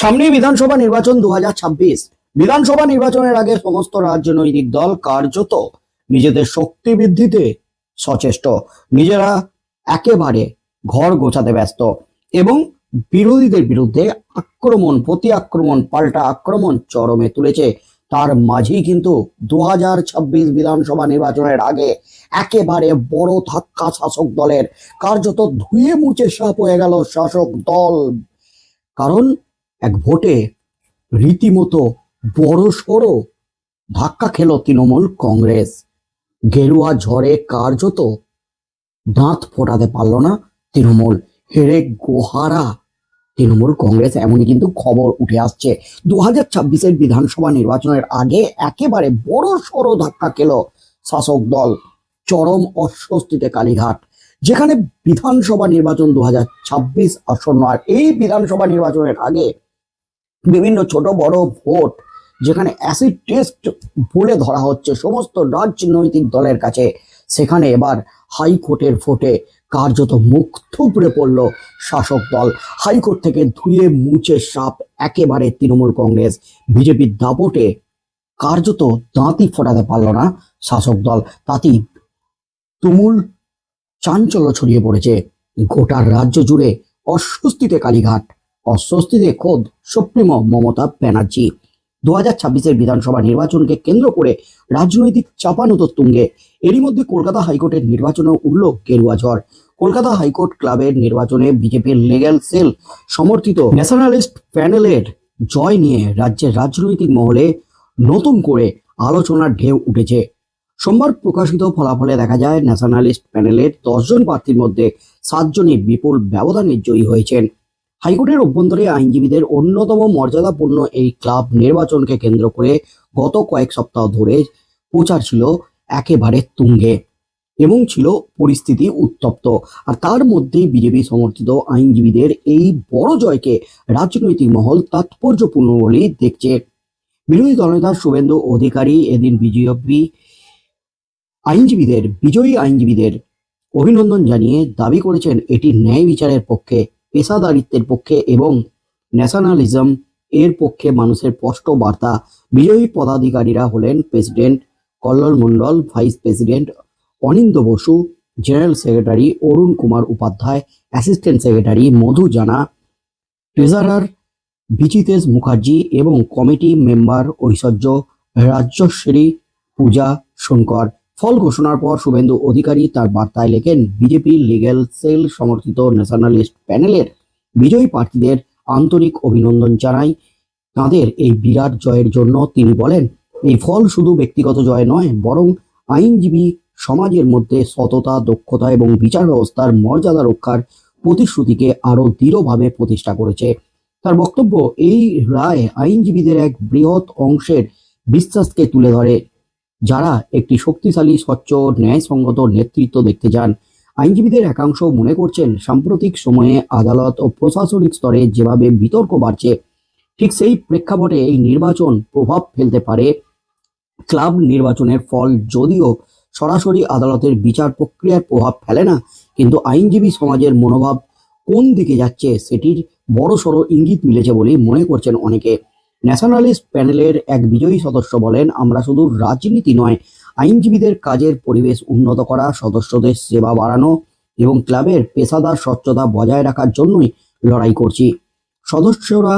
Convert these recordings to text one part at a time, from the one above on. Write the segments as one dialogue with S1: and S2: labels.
S1: সামনে বিধানসভা নির্বাচন দু হাজার ছাব্বিশ। বিধানসভা নির্বাচনের আগে সমস্ত রাজনৈতিক দল কার্যত নিজেদের শক্তি বৃদ্ধিতে সচেষ্ট। নিজেরা একেবারে ঘর গোছাতে ব্যস্ত এবং বিরোধীদের বিরুদ্ধে আক্রমণ প্রতি আক্রমণ পাল্টা আক্রমণ চরমে তুলেছে। তার মাঝেই কিন্তু দু হাজার ছাব্বিশ বিধানসভা নির্বাচনের আগে একেবারে বড় ধাক্কা শাসক দলের কার্যত ধুয়ে মুছে সাপ হয়ে গেল শাসক দল। কারণ এক ভোটে রীতিমতো বড় সড়ো ধাক্কা খেল তৃণমূল কংগ্রেস। গেরুয়া ঝড়ে কার্যত দাঁত ফোটাতে পারল না তৃণমূল। হেরে গোহারা তৃণমূল কংগ্রেস, এমনই কিন্তু খবর উঠে আসছে। দু হাজার ছাব্বিশের বিধানসভা নির্বাচনের আগে একেবারে বড় সড়ো ধাক্কা খেল শাসক দল চরম অস্বস্তিতে কালীঘাট, যেখানে বিধানসভা নির্বাচন দু হাজার ছাব্বিশ আসন্ন। আর এই বিধানসভা নির্বাচনের আগে বিভিন্ন ছোট বড় ভোট যেখানে অ্যাসিড টেস্ট বলে ধরা হচ্ছে সমস্ত রাজনৈতিক দলের কাছে। সেখানে এবার হাইকোর্টের ভোটে কার্যত মুখ থুবড়ে পড়ল শাসক দল। হাইকোর্ট থেকে ধুয়ে মুছে সাপ একেবারে তৃণমূল কংগ্রেস। বিজেপির দাপটে কার্যত দাঁতি ফোটাতে পারল না শাসক দল। তাতেই তুমুল চাঞ্চল্য ছড়িয়ে পড়েছে। গোটা রাজ্য জুড়ে অস্বস্তিতে কালীঘাট। অস্বস্তিতে খোদ সুপ্রিমো মমতা ব্যানার্জি। দু হাজার ছাব্বিশের বিধানসভা নির্বাচনকে কেন্দ্র করে রাজনৈতিক চাপানুতো তুঙ্গে এরই মধ্যে কলকাতা হাইকোর্টের নির্বাচনেও উঠল গেরুয়া ঝড়। কলকাতা হাইকোর্ট ক্লাবের নির্বাচনে বিজেপির লিগ্যাল সেল সমর্থিত ন্যাশনালিস্ট প্যানেলের জয় নিয়ে রাজ্যের রাজনৈতিক মহলে নতুন করে আলোচনার ঢেউ উঠেছে। সোমবার প্রকাশিত ফলাফলে দেখা যায়, ন্যাশনালিস্ট প্যানেলের দশজন প্রার্থীর মধ্যে সাতজনই বিপুল ব্যবধানে জয়ী হয়েছেন। হাইকোর্টের অভ্যন্তরে আইনজীবীদের অন্যতম মর্যাদাপূর্ণ এই ক্লাব নির্বাচনকে কেন্দ্র করে গত কয়েক সপ্তাহ ধরে প্রচার ছিল একেবারে তুঙ্গে এবং ছিল পরিস্থিতি উত্তপ্ত। আর তার মধ্যেই বিজেপি সমর্থিত আইনজীবীদের এই বড় জয়কে রাজনৈতিক মহল তাৎপর্যপূর্ণ বলেই দেখছে। বিরোধী দলনেতা শুভেন্দু অধিকারী এদিন বিজেপি আইনজীবীদের, বিজয়ী আইনজীবীদের অভিনন্দন জানিয়ে দাবি করেছেন, এটি ন্যায় বিচারের পক্ষে পেশাদারিত্বের পক্ষে এবং ন্যাশনালিজম এর পক্ষে মানুষের স্পষ্ট বার্তা। বিজয়ী পদাধিকারীরা হলেন president Kallol Mondal, vice president Anindya Basu, general secretary Arun Kumar Upadhyay, assistant secretary Madhu Jana, treasurer Bichitesh Mukherjee এবং কমিটি মেম্বার ঐশ্বর্য রাজ্যশ্রী পূজা শঙ্কর। ফল ঘোষণার পর শুভেন্দু অধিকারী তার বার্তায় লেখেন, বিজেপি লিগ্যাল সেল সমর্থিত ন্যাশনালিস্ট প্যানেলের বিজয়ী প্রার্থীদের আন্তরিক অভিনন্দন জানাই। তাঁদের এই বিরাট জয়ের জন্য তিনি বলেন, এই ফল শুধু ব্যক্তিগত জয় নয়, বরং আইনজীবী সমাজের মধ্যে সততা, দক্ষতা এবং বিচার ব্যবস্থার মর্যাদা রক্ষার প্রতিশ্রুতিকে আরও দৃঢ়ভাবে প্রতিষ্ঠা করেছে। তার বক্তব্য, এই রায় আইনজীবীদের এক বৃহৎ অংশের বিশ্বাসকে তুলে ধরে। যারা একটি শক্তিশালী, স্বচ্ছ, ন্যায়সঙ্গত নেতৃত্ব দেখতে চান আইনজীবীদের একাংশ মনে করছেন, সাম্প্রতিক সময়ে আদালত ও প্রশাসনিক স্তরে যেভাবে বিতর্ক বাড়ছে, ঠিক সেই প্রেক্ষাপটে এই নির্বাচন প্রভাব ফেলতে পারে। ক্লাব নির্বাচনের ফল যদিও সরাসরি আদালতের বিচার প্রক্রিয়ার প্রভাব ফেলে না, কিন্তু আইনজীবী সমাজের মনোভাব কোন দিকে যাচ্ছে, সেটির বড়সড় ইঙ্গিত মিলেছে বলেই মনে করছেন অনেকে। ন্যাশনালিস্ট প্যানেলের এক বিজয়ী সদস্য বলেন, আমরা শুধু রাজনীতি নয়, আইনজীবীদের কাজের পরিবেশ উন্নত করা, সদস্যদের সেবা বাড়ানো এবং ক্লাবের পেশাদার স্বচ্ছতা বজায় রাখার জন্যই লড়াই করছি। সদস্যরা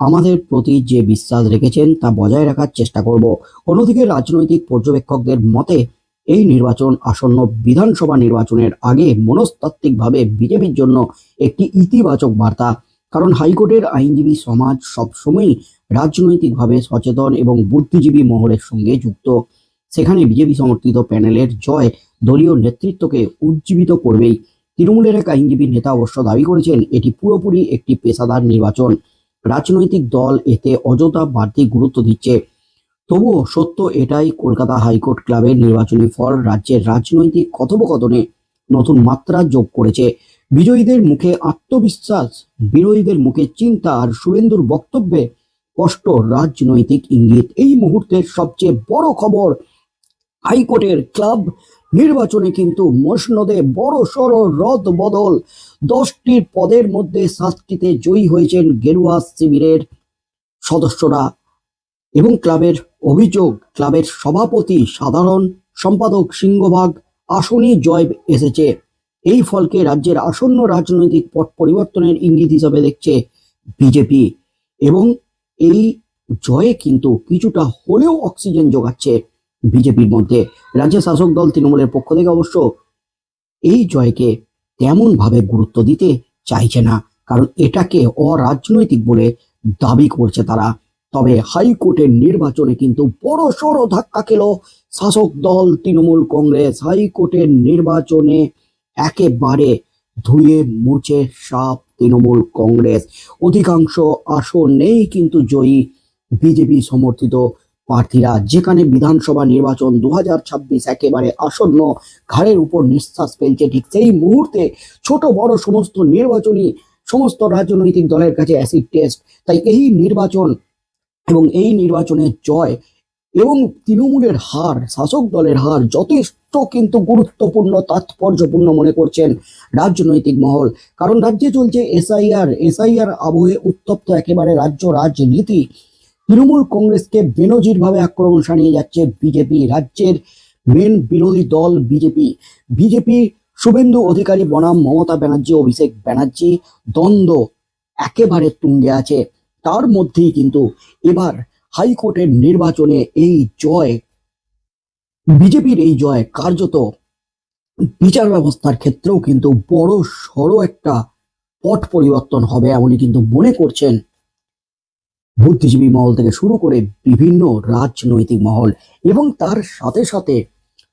S1: আমাদের প্রতি যে বিশ্বাস রেখেছেন, তা বজায় রাখার চেষ্টা করব। অন্যদিকে রাজনৈতিক পর্যবেক্ষকদের মতে, এই নির্বাচন আসন্ন বিধানসভা নির্বাচনের আগে মনস্তাত্ত্বিকভাবে বিজেপির জন্য একটি ইতিবাচক বার্তা কারণ হাইকোর্টের আইনজীবী সমাজ সবসময়ই রাজনৈতিকভাবে সচেতন এবং বুদ্ধিজীবী মহলের সঙ্গে যুক্ত। সেখানে বিজেপি সমর্থিত প্যানেলের জয় দলীয় নেতৃত্বকে উজ্জীবিত করবেই। তৃণমূলের এক আইনজীবী নেতা অবশ্য দাবি করেছেন, এটি পুরোপুরি একটি পেশাদার নির্বাচন। রাজনৈতিক দল এতে অযথা বাড়তি গুরুত্ব দিচ্ছে। তবুও সত্য এটাই, কলকাতা হাইকোর্ট ক্লাবের নির্বাচনী ফল রাজ্যের রাজনৈতিক কথোপকথনে নতুন মাত্রা যোগ করেছে। বিজয়ীদের মুখে আত্মবিশ্বাস, বিরোধীদের মুখে চিন্তা আর শুভেন্দুর বক্তব্যে স্পষ্ট রাজনৈতিক ইঙ্গিত। এই মুহূর্তের সবচেয়ে বড় খবর, হাইকোর্টের ক্লাব নির্বাচনে কিন্তু মসনদে বড় সড় রদ বদল। দশটির পদের মধ্যে সাতটিতে জয়ী হয়েছেন গেরুয়া শিবিরের সদস্যরা এবং ক্লাবের অভিযোগ, ক্লাবের সভাপতি সাধারণ সম্পাদক সিংহভাগ আসনই জয় এসেছে। এই ফলকে রাজ্যের আসন্ন রাজনৈতিক পট পরিবর্তনের ইঙ্গিত হিসাবে দেখছে বিজেপি। এবং এই জয়ে কিন্তু কিছুটা হলেও অক্সিজেন যোগাচ্ছে বিজেপির মধ্যে। রাজ্যের শাসক দল তৃণমূলের পক্ষ থেকে অবশ্য এই জয়কে তেমন ভাবে গুরুত্ব দিতে চাইছে না, কারণ এটাকে অরাজনৈতিক বলে দাবি করছে তারা। তবে হাইকোর্টের নির্বাচনে কিন্তু বড় সড় ধাক্কা খেল শাসক দল তৃণমূল কংগ্রেস। হাইকোর্টের নির্বাচনে একেবারে ধুয়ে মুছে সাপ তৃণমূল কংগ্রেস। অধিকাংশ আসনেই কিন্তু জয়ী বিজেপি সমর্থিত প্রার্থীরা। যেখানে বিধানসভা নির্বাচন দু হাজার ছাব্বিশ একেবারে আসন্ন, ঘাড়ের উপর নিঃশ্বাস ফেলছে ঠিক সেই মুহূর্তে ছোট বড় সমস্ত নির্বাচনী, সমস্ত রাজনৈতিক দলের কাছে অ্যাসিড টেস্ট তাই এই নির্বাচন এবং এই নির্বাচনের জয় এবং তৃণমূলের হার, শাসক দলের হার যথেষ্ট কিন্তু গুরুত্বপূর্ণ, তাৎপর্যপূর্ণ মনে করছেন রাজনৈতিক মহল। কারণ রাজ্যে চলছে এসআইআর এসআইআর আবহে উত্তপ্ত একেবারে রাজ্য রাজনীতি। তৃণমূল কংগ্রেসকে বেনজির ভাবে আক্রমণ সানিয়ে যাচ্ছে বিজেপি, রাজ্যের মেন বিরোধী দল বিজেপি। বিজেপি শুভেন্দু অধিকারী, বনাম মমতা ব্যানার্জি, অভিষেক ব্যানার্জি, দ্বন্দ্ব একেবারে তুঙ্গে আছে। তার মধ্যেই কিন্তু এবার হাইকোর্টের নির্বাচনে এই জয়, বিজেপির এই জয় কার্যত বিচার ব্যবস্থার ক্ষেত্রেও কিন্তু বড় সড় একটা পট পরিবর্তন হবে এমনই কিন্তু মনে করছেন বুদ্ধিজীবী মহল থেকে শুরু করে বিভিন্ন রাজনৈতিক মহল। এবং তার সাথে সাথে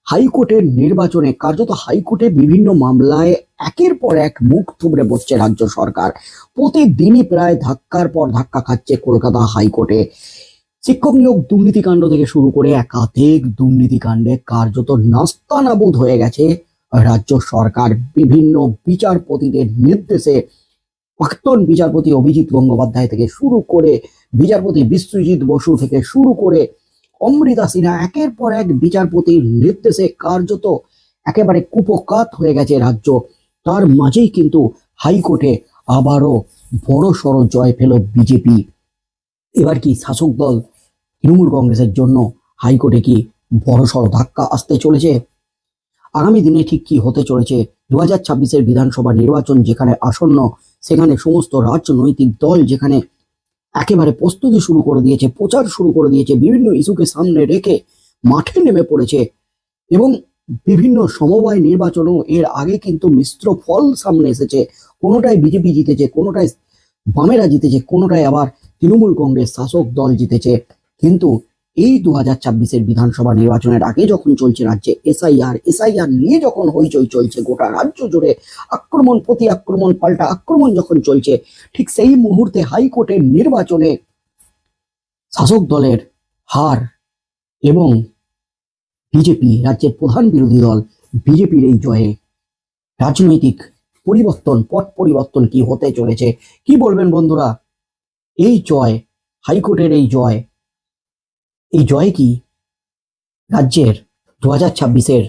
S1: হাইকোর্টের নির্বাচনে কার্যত হাইকোর্টে বিভিন্ন মামলায় একের পর এক মুখ থুবড়ে বসছে রাজ্য সরকার। প্রতিদিনই প্রায় ধাক্কার পর ধাক্কা খাচ্ছে কলকাতা হাইকোর্টে। শিক্ষক নিয়োগ দুর্নীতিকাণ্ড থেকে শুরু করে একাধিক দুর্নীতিকাণ্ডে কার্যত নাস্তানাবুদ হয়ে গেছে। রাজ্য সরকার বিভিন্ন বিচারপতিদের নির্দেশে প্রাক্তন বিচারপতি অভিজিৎ গঙ্গোপাধ্যায় থেকে শুরু করে বিচারপতি বিশ্বজিৎ বসু থেকে শুরু করে অমৃতা সিনহা একের পর এক বিচারপতির নির্দেশে কার্যত একেবারে কুপকাত হয়ে গেছে রাজ্য। তার মাঝেই কিন্তু হাইকোর্টে আবারও বড় সড় জয় পেল বিজেপি। এবার কি শাসক দল তৃণমূল কংগ্রেসের জন্য হাইকোর্টে কি বড় সড় ধাক্কা আসতে চলেছে? আগামী দিনে ঠিক কি হতে চলেছে? দু হাজার ছাব্বিশের বিধানসভা নির্বাচন যেখানে আসন্ন, সেখানে সমস্ত রাজনৈতিক দল যেখানে একেবারে প্রস্তুতি শুরু করে দিয়েছে, প্রচার শুরু করে দিয়েছে, বিভিন্ন ইস্যুকে সামনে রেখে মাঠে নেমে পড়েছে এবং বিভিন্ন সমবায় নির্বাচনও এর আগে কিন্তু মিশ্র ফল সামনে এসেছে। কোনোটায় বিজেপি জিতেছে কোনোটায় বামেরা জিতেছে কোনোটায় আবার তৃণমূল কংগ্রেস শাসক দল জিতেছে। কিন্তু এই দু হাজার ছাব্বিশের বিধানসভা নির্বাচনের আগে যখন চলছে রাজ্যে এসআইআর এসআইআর নিয়ে যখন হইচই চলছে গোটা রাজ্য জুড়ে আক্রমণ, প্রতি আক্রমণ, পাল্টা আক্রমণ যখন চলছে, ঠিক সেই মুহূর্তে হাইকোর্টের নির্বাচনে শাসক দলের হার এবং বিজেপি, রাজ্যের প্রধান বিরোধী দল বিজেপির এই জয়ে রাজনৈতিক পরিবর্তন, পট পরিবর্তন কি হতে চলেছে, কি বলবেন বন্ধুরা? এই জয়, হাইকোর্টের এই জয় এই জয় কি? রাজ্যের দু হাজার ছাব্বিশের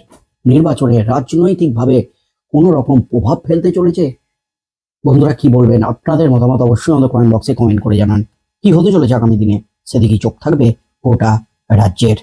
S1: নির্বাচনে রাজনৈতিকভাবে কোনো রকম প্রভাব ফেলতে চলেছে? বন্ধুরা, কি বলবেন? আপনাদের মতামত অবশ্যই আমাদের কমেন্ট বক্সে কমেন্ট করে জানান। কি হতে চলেছে আগামী দিনে? সেদিকে চোখ থাকবে গোটা রাজ্যের